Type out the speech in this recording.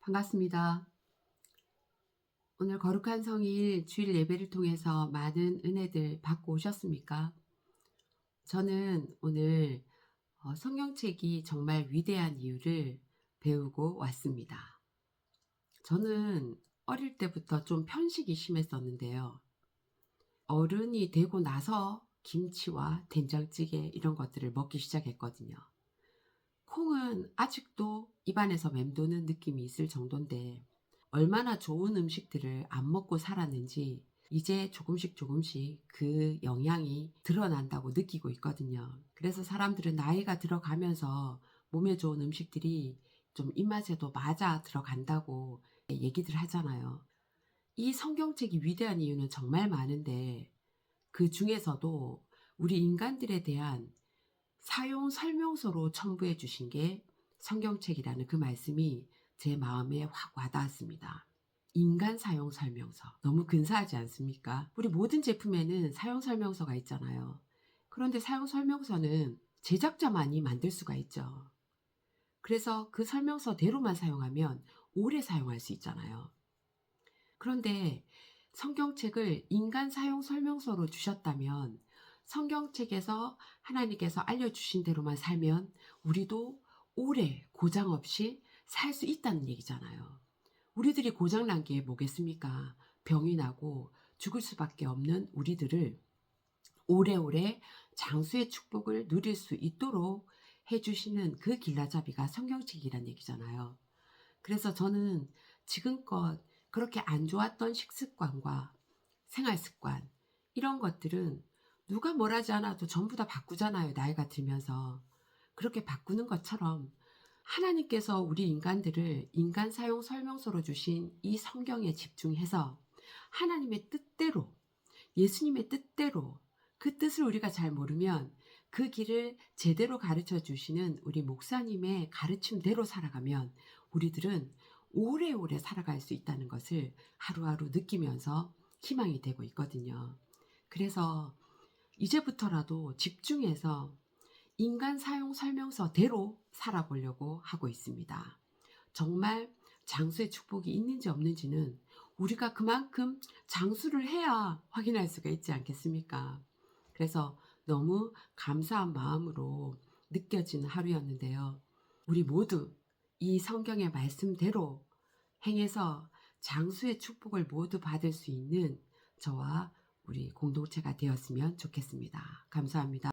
반갑습니다. 오늘 거룩한 성일 주일 예배를 통해서 많은 은혜들 받고 오셨습니까? 저는 오늘 어, 성경책이 정말 위대한 이유를 배우고 왔습니다. 저는 어릴 때부터 좀 편식이 심했었는데요. 어른이 되고 나서 김치와 된장찌개 이런 것들을 먹기 시작했거든요. 콩은 아직도 입안에서 맴도는 느낌이 있을 정도인데 얼마나 좋은 음식들을 안 먹고 살았는지 이제 조금씩 조금씩 그 영향이 드러난다고 느끼고 있거든요. 그래서 사람들은 나이가 들어가면서 몸에 좋은 음식들이 좀 입맛에도 맞아 들어간다고 얘기들 하잖아요. 이 성경책이 위대한 이유는 정말 많은데 그 중에서도 우리 인간들에 대한 사용 설명서로 첨부해 주신 게 성경책이라는 그 말씀이 제 마음에 확 와닿았습니다. 인간 사용 설명서. 너무 근사하지 않습니까? 우리 모든 제품에는 사용 설명서가 있잖아요. 그런데 사용 설명서는 제작자만이 만들 수가 있죠. 그래서 그 설명서대로만 사용하면 오래 사용할 수 있잖아요. 그런데 성경책을 인간 사용 설명서로 주셨다면 성경책에서 하나님께서 알려주신 대로만 살면 우리도 오래 고장 없이 살 수 있다는 얘기잖아요. 우리들이 고장 난 게 뭐겠습니까? 병이 나고 죽을 수밖에 없는 우리들을 오래오래 장수의 축복을 누릴 수 있도록 해주시는 그 길라잡이가 성경책이란 얘기잖아요. 그래서 저는 지금껏 그렇게 안 좋았던 식습관과 생활습관, 이런 것들은 누가 뭘 하지 않아도 전부 다 바꾸잖아요. 나이가 들면서. 그렇게 바꾸는 것처럼 하나님께서 우리 인간들을 인간 사용 설명서로 주신 이 성경에 집중해서 하나님의 뜻대로, 예수님의 뜻대로 그 뜻을 우리가 잘 모르면 그 길을 제대로 가르쳐 주시는 우리 목사님의 가르침대로 살아가면 우리들은 오래오래 살아갈 수 있다는 것을 하루하루 느끼면서 희망이 되고 있거든요. 그래서 이제부터라도 집중해서 인간 사용 설명서대로 살아보려고 하고 있습니다. 정말 장수의 축복이 있는지 없는지는 우리가 그만큼 장수를 해야 확인할 수가 있지 않겠습니까? 그래서 너무 감사한 마음으로 느껴지는 하루였는데요. 우리 모두 이 성경의 말씀대로 행해서 장수의 축복을 모두 받을 수 있는 저와 우리 공동체가 되었으면 좋겠습니다. 감사합니다.